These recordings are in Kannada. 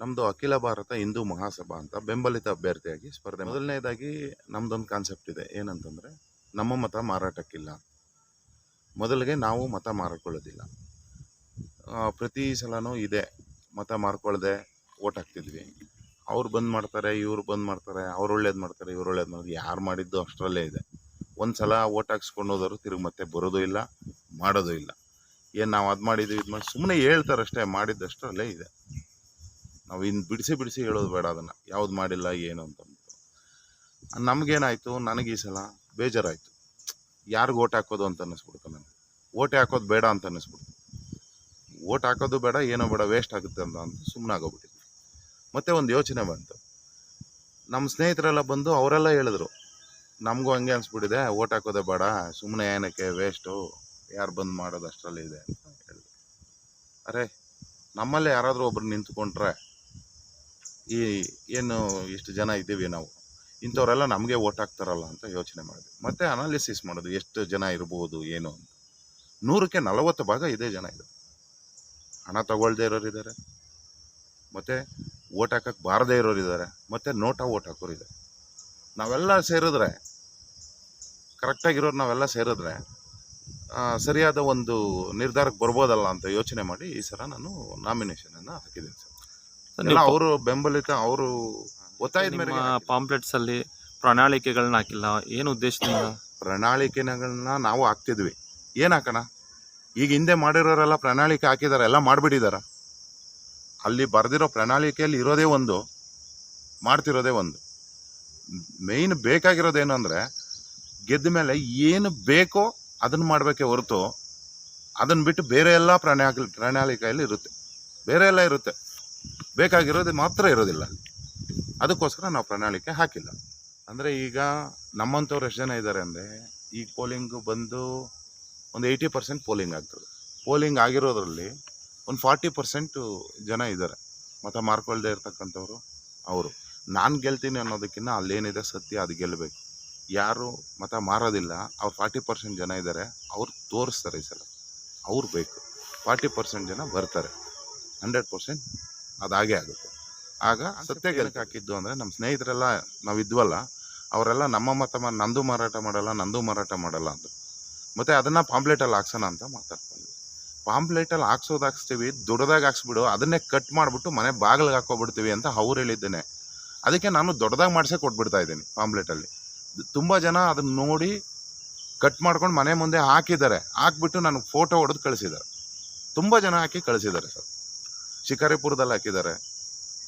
ನಮ್ಮದು ಅಖಿಲ ಭಾರತ ಹಿಂದೂ ಮಹಾಸಭಾ ಅಂತ ಬೆಂಬಲಿತ ಅಭ್ಯರ್ಥಿಯಾಗಿ ಸ್ಪರ್ಧೆ ಮೊದಲನೇದಾಗಿ ನಮ್ದೊಂದು ಕಾನ್ಸೆಪ್ಟ್ ಇದೆ. ಏನಂತಂದರೆ ನಮ್ಮ ಮತ ಮಾರಾಟಕ್ಕಿಲ್ಲ. ಮೊದಲಿಗೆ ನಾವು ಮತ ಮಾರಿಕೊಳ್ಳೋದಿಲ್ಲ. ಪ್ರತಿ ಸಲನೂ ಇದೆ. ಮತ ಮಾರ್ಕೊಳ್ಳದೆ ಓಟ್ ಹಾಕ್ತಿದ್ವಿ. ಅವ್ರು ಬಂದ್ ಮಾಡ್ತಾರೆ, ಇವ್ರು ಬಂದ್ ಮಾಡ್ತಾರೆ, ಅವ್ರು ಒಳ್ಳೇದು ಮಾಡ್ತಾರೆ, ಇವ್ರು ಒಳ್ಳೇದು ಮಾಡ್ತಾರೆ. ಯಾರು ಮಾಡಿದ್ದು ಅಷ್ಟರಲ್ಲೇ ಇದೆ. ಒಂದು ಸಲ ಓಟ್ ಹಾಕ್ಸ್ಕೊಂಡು ಹೋದವರು ತಿರುಗಿ ಮತ್ತೆ ಬರೋದು ಇಲ್ಲ, ಮಾಡೋದು ಇಲ್ಲ. ಏನು ನಾವು ಅದು ಮಾಡಿದ್ವಿ, ಇದು ಮಾಡಿ ಸುಮ್ಮನೆ ಹೇಳ್ತಾರಷ್ಟೇ, ಮಾಡಿದ್ದಷ್ಟರಲ್ಲೇ ಇದೆ. ನಾವು ಇನ್ನು ಬಿಡಿಸಿ ಬಿಡಿಸಿ ಹೇಳೋದು ಬೇಡ ಅದನ್ನು. ಯಾವ್ದು ಮಾಡಿಲ್ಲ, ಏನು ಅಂತಂದ್ಬಿಟ್ಟು ನಮಗೇನಾಯಿತು, ನನಗೆ ಈ ಸಲ ಬೇಜಾರಾಯಿತು. ಯಾರಿಗೆ ಓಟ್ ಹಾಕೋದು ಅಂತ ಅನ್ನಿಸ್ಬಿಡ್ತು ನನಗೆ. ಓಟ್ ಹಾಕೋದು ಬೇಡ ಅಂತ ಅನ್ನಿಸ್ಬಿಡ್ತು. ಓಟ್ ಹಾಕೋದು ಬೇಡ, ಏನೋ ಬೇಡ ವೇಸ್ಟ್ ಆಗುತ್ತೆ ಅಂತ ಅಂತ ಸುಮ್ಮನೆ ಆಗೋಗ್ಬಿಟ್ಟಿದ್ವಿ. ಮತ್ತೆ ಒಂದು ಯೋಚನೆ ಬಂತು. ನಮ್ಮ ಸ್ನೇಹಿತರೆಲ್ಲ ಬಂದು ಅವರೆಲ್ಲ ಹೇಳಿದ್ರು, ನಮಗೂ ಹಂಗೆ ಅನಿಸ್ಬಿಟ್ಟಿದೆ, ಓಟ್ ಹಾಕೋದೇ ಬೇಡ ಸುಮ್ಮನೆ ಏನಕ್ಕೆ ವೇಸ್ಟು ಯಾರು ಬಂದು ಮಾಡೋದು ಅಷ್ಟರಲ್ಲಿ ಇದೆ? ಅಂತ ಹೇಳಿದ್ರು. ಅರೆ, ನಮ್ಮಲ್ಲೇ ಯಾರಾದರೂ ಒಬ್ರು ನಿಂತ್ಕೊಂಡ್ರೆ ಈ ಏನು ಇಷ್ಟು ಜನ ಇದ್ದೀವಿ ನಾವು, ಇಂಥವರೆಲ್ಲ ನಮಗೆ ಓಟ್ ಹಾಕ್ತಾರಲ್ಲ ಅಂತ ಯೋಚನೆ ಮಾಡಿದೆ ಮತ್ತೆ ಅನಾಲಿಸಿಸ್ ಮಾಡೋದು, ಎಷ್ಟು ಜನ ಇರ್ಬೋದು, ಏನು ಅಂತ. ನೂರಕ್ಕೆ ನಲವತ್ತು ಭಾಗ ಇದೇ ಜನ ಇದೆ ಹಣ ತಗೊಳ್ದೇ ಇರೋರು ಇದ್ದಾರೆ. ಮತ್ತು ಓಟ್ ಹಾಕಕ್ಕೆ ಬಾರದೇ ಇರೋರು ಇದ್ದಾರೆ. ಮತ್ತು ನೋಟಾ ಓಟ್ ಹಾಕೋರು ಇದೆ ನಾವೆಲ್ಲ ಸೇರಿದ್ರೆ ಕರೆಕ್ಟಾಗಿರೋರು ನಾವೆಲ್ಲ ಸೇರಿದ್ರೆ ಸರಿಯಾದ ಒಂದು ನಿರ್ಧಾರಕ್ಕೆ ಬರ್ಬೋದಲ್ಲ ಅಂತ ಯೋಚನೆ ಮಾಡಿ ಈ ಸಲ ನಾನು ನಾಮಿನೇಷನನ್ನು ಹಾಕಿದ್ದೀನಿ ಸರ್. ಎಲ್ಲ ಅವರು ಬೆಂಬಲಿತ ಅವರು ಒತ್ತಾಯದ ಮೇರೆಗೆ. ಪಾಂಪ್ಲೆಟ್ಸ್ ಅಲ್ಲಿ ಪ್ರಣಾಳಿಕೆಗಳನ್ನ ಹಾಕಿಲ್ಲ ಏನು ಉದ್ದೇಶದಿಂದ ಪ್ರಣಾಳಿಕೆಗಳನ್ನ ನಾವು ಹಾಕ್ತಿದ್ವಿ. ಏನು ಹಾಕೋಣ? ಈಗ ಹಿಂದೆ ಮಾಡಿರೋರೆಲ್ಲ ಪ್ರಣಾಳಿಕೆ ಹಾಕಿದಾರೆ ಎಲ್ಲ ಮಾಡಿಬಿಟ್ಟಿದಾರ. ಅಲ್ಲಿ ಬರೆದಿರೋ ಪ್ರಣಾಳಿಕೆಯಲ್ಲಿ ಇರೋದೇ ಒಂದು ಮಾಡ್ತಿರೋದೇ ಒಂದು. ಮೇಯ್ನ್ ಬೇಕಾಗಿರೋದೇನು ಅಂದರೆ ಗೆದ್ದ ಮೇಲೆ ಏನು ಬೇಕೋ ಅದನ್ನು ಮಾಡಬೇಕೆ ಹೊರತು ಅದನ್ನು ಬಿಟ್ಟು ಬೇರೆ ಎಲ್ಲ ಪ್ರಣಾಳಿ ಪ್ರಣಾಳಿಕೆಯಲ್ಲಿ ಇರುತ್ತೆ. ಬೇರೆ ಎಲ್ಲ ಇರುತ್ತೆ. ಬೇಕಾಗಿರೋದು ಮಾತ್ರ ಇರೋದಿಲ್ಲ. ಅದಕ್ಕೋಸ್ಕರ ನಾವು ಪ್ರಣಾಳಿಕೆ ಹಾಕಿಲ್ಲ. ಅಂದರೆ ಈಗ ನಮ್ಮಂಥವ್ರು ಎಷ್ಟು ಜನ ಇದ್ದಾರೆ ಅಂದರೆ ಈ ಪೋಲಿಂಗ್ ಬಂದು ಒಂದು ಏಯ್ಟಿ ಪರ್ಸೆಂಟ್ ಪೋಲಿಂಗ್ ಆಗ್ತದೆ. ಪೋಲಿಂಗ್ ಆಗಿರೋದ್ರಲ್ಲಿ ಒಂದು ಫಾರ್ಟಿ ಪರ್ಸೆಂಟು ಜನ ಇದ್ದಾರೆ. ಮತ ಮಾರ್ಕೊಳ್ದೇ ಇರ್ತಕ್ಕಂಥವ್ರು ಅವರು. ನಾನು ಗೆಲ್ತೀನಿ ಅನ್ನೋದಕ್ಕಿಂತ ಅಲ್ಲೇನಿದೆ ಸತ್ಯ, ಅದು ಗೆಲ್ಲಬೇಕು ಯಾರು ಮತ ಮಾರೋದಿಲ್ಲ, ಅವ್ರು ಫಾರ್ಟಿ ಪರ್ಸೆಂಟ್ ಜನ ಇದ್ದಾರೆ, ಅವ್ರು ತೋರಿಸ್ತಾರೆ ಈ ಸಲ. ಅವ್ರು ಬೇಕು. ಫಾರ್ಟಿ ಪರ್ಸೆಂಟ್ ಜನ ಬರ್ತಾರೆ. ಹಂಡ್ರೆಡ್ ಪರ್ಸೆಂಟ್ ಅದಾಗೇ ಆಗುತ್ತೆ. ಆಗ ಸತ್ಯ ಗೆಲ್ಕ್ ಹಾಕಿದ್ದು ಅಂದರೆ ನಮ್ಮ ಸ್ನೇಹಿತರೆಲ್ಲ ನಾವು ಇದ್ವಲ್ಲ ಅವರೆಲ್ಲ ನಮ್ಮ ಮತ ನಂದು ಮಾರಾಟ ಮಾಡಲ್ಲ ನಂದು ಮಾರಾಟ ಮಾಡಲ್ಲ ಅಂತ. ಮತ್ತು ಅದನ್ನು ಪಾಂಪ್ಲೇಟಲ್ಲಿ ಹಾಕ್ಸೋಣ ಅಂತ ಮಾತಾಡ್ಕೊಂಡ್ವಿ ಪಾಂಪ್ಲೇಟಲ್ಲಿ ಹಾಕ್ಸೋದು ಹಾಕ್ಸ್ತೀವಿ ದೊಡ್ಡದಾಗಿ ಹಾಕ್ಸ್ಬಿಡು ಅದನ್ನೇ ಕಟ್ ಮಾಡಿಬಿಟ್ಟು ಮನೆ ಬಾಗಿಲಿಗೆ ಹಾಕೋಬಿಡ್ತೀವಿ ಅಂತ ಅವ್ರು ಹೇಳಿದ್ದೇನೆ. ಅದಕ್ಕೆ ನಾನು ದೊಡ್ಡದಾಗಿ ಮಾಡಿಸೇ ಕೊಟ್ಬಿಡ್ತಾ ಇದ್ದೀನಿ ಪಾಂಪ್ಲೇಟಲ್ಲಿ. ತುಂಬ ಜನ ಅದನ್ನ ನೋಡಿ ಕಟ್ ಮಾಡ್ಕೊಂಡು ಮನೆ ಮುಂದೆ ಹಾಕಿದ್ದಾರೆ. ಹಾಕ್ಬಿಟ್ಟು ನನಗೆ ಫೋಟೋ ಹೊಡೆದು ಕಳಿಸಿದ್ದಾರೆ. ತುಂಬ ಜನ ಹಾಕಿ ಕಳಿಸಿದ್ದಾರೆ ಸರ್. ಶಿಕಾರಿಪುರದಲ್ಲಿ ಹಾಕಿದ್ದಾರೆ,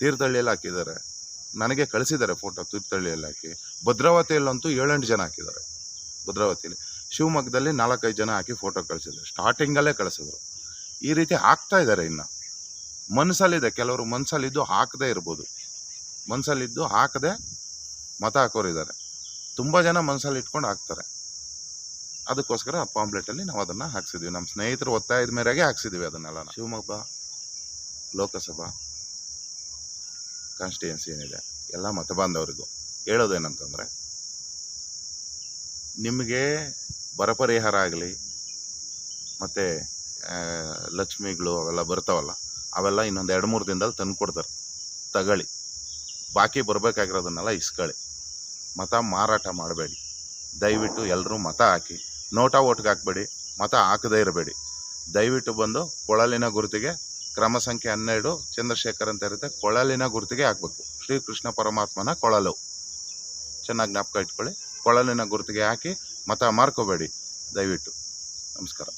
ತೀರ್ಥಹಳ್ಳಿಯಲ್ಲಿ ಹಾಕಿದ್ದಾರೆ. ನನಗೆ ಕಳಿಸಿದ್ದಾರೆ ಫೋಟೋ ತೀರ್ಥಹಳ್ಳಿಯಲ್ಲಿ ಹಾಕಿ. ಭದ್ರಾವತಿಯಲ್ಲಂತೂ ಏಳೆಂಟು ಜನ ಹಾಕಿದ್ದಾರೆ. ಭದ್ರಾವತಿಯಲ್ಲಿ. ಶಿವಮೊಗ್ಗದಲ್ಲಿ ನಾಲ್ಕೈದು ಜನ ಹಾಕಿ ಫೋಟೋ ಕಳಿಸಿದ್ರು ಸ್ಟಾರ್ಟಿಂಗಲ್ಲೇ ಕಳಿಸಿದ್ರು. ಈ ರೀತಿ ಹಾಕ್ತಾ ಇದ್ದಾರೆ ಇನ್ನು. ಮನಸ್ಸಲ್ಲಿದೆ ಕೆಲವರು ಮನಸ್ಸಲ್ಲಿದ್ದು ಹಾಕದೇ ಇರ್ಬೋದು. ಮನಸ್ಸಲ್ಲಿದ್ದು ಹಾಕದೆ ಮತ ಹಾಕೋರಿದ್ದಾರೆ ತುಂಬ ಜನ ಮನಸ್ಸಲ್ಲಿ ಇಟ್ಕೊಂಡು ಹಾಕ್ತಾರೆ. ಅದಕ್ಕೋಸ್ಕರ ಪಾಂಪ್ಲೆಟಲ್ಲಿ ನಾವು ಅದನ್ನು ಹಾಕ್ಸಿದ್ವಿ. ನಮ್ಮ ಸ್ನೇಹಿತರು ಒತ್ತಾಯದ ಮೇರೆಗೆ ಹಾಕ್ಸಿದ್ವಿ ಅದನ್ನೆಲ್ಲ. ಶಿವಮೊಗ್ಗ ಲೋಕಸಭಾ ಕಾನ್ಸ್ಟಿಟ್ಯೂನ್ಸಿ ಏನಿದೆ, ಎಲ್ಲ ಮತಬಾಂಧವರಿಗೂ ಹೇಳೋದೇನಂತಂದರೆ, ನಿಮಗೆ ಬರ ಪರಿಹಾರ ಆಗಲಿ, ಮತ್ತು ಲಕ್ಷ್ಮಿಗಳು ಅವೆಲ್ಲ ಬರ್ತಾವಲ್ಲ, ಅವೆಲ್ಲ ಇನ್ನೊಂದು ಎರಡು ಮೂರು ದಿನದಲ್ಲಿ ತಂದು ಕೊಡ್ತಾರೆ. ತಗೊಳ್ಳಿ. ಬಾಕಿ ಬರಬೇಕಾಗಿರೋದನ್ನೆಲ್ಲ ಇಸ್ಕೊಳ್ಳಿ. ಮತ ಮಾರಾಟ ಮಾಡಬೇಡಿ. ದಯವಿಟ್ಟು ಎಲ್ಲರೂ ಮತ ಹಾಕಿ. ನೋಟಾ ಓಟ್ಗೆ ಹಾಕಬೇಡಿ. ಮತ ಹಾಕದೇ ಇರಬೇಡಿ. ದಯವಿಟ್ಟು ಬಂದು ಕೊಳಲಿನ ಗುರುತಿಗೆ ಕ್ರಮ ಸಂಖ್ಯೆ ಹನ್ನೆರಡು, ಚಂದ್ರಶೇಖರ್ ಅಂತ ಇರುತ್ತೆ. ಕೊಳಲಿನ ಗುರುತಿಗೆ ಹಾಕಬೇಕು. ಶ್ರೀಕೃಷ್ಣ ಪರಮಾತ್ಮನ ಕೊಳಲು. ಚೆನ್ನಾಗಿ ಜ್ಞಾಪಕ ಇಟ್ಕೊಳ್ಳಿ. ಕೊಳಲಿನ ಗುರುತಿಗೆ ಹಾಕಿ ಮತ ಮಾರ್ಕೋಬೇಡಿ. ದಯವಿಟ್ಟು. ನಮಸ್ಕಾರ.